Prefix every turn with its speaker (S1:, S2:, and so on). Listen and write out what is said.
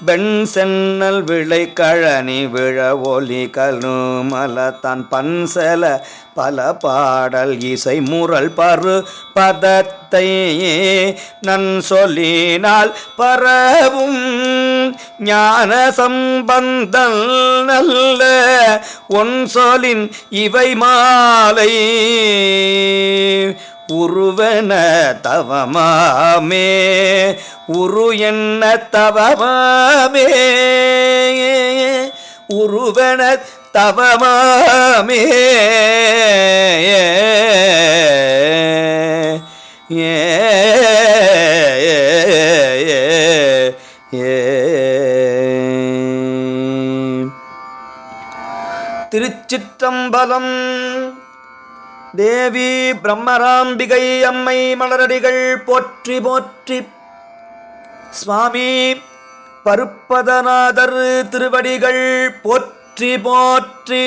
S1: வெண் சென்னல் விளை கழனி விழ ஒலி கழுமல தான் பன்சல பல பாடல் இசை முரல் பரு பதத்தை நன் சொல்லினால் பரவும் ஞான சம்பந்தல் நல்ல ஒன் சொலின் இவை மாலை. உருவன தவமாமே உரு என்ன தவமாமே உருவன தவமாமே. ஏ திருச்சிற்றம்பலம் தேவி பிரம்மராம்பிகை அம்மை மலரடிகள் போற்றி போற்றி. சுவாமி பருப்பதநாதர் திருவடிகள் போற்றி போற்றி.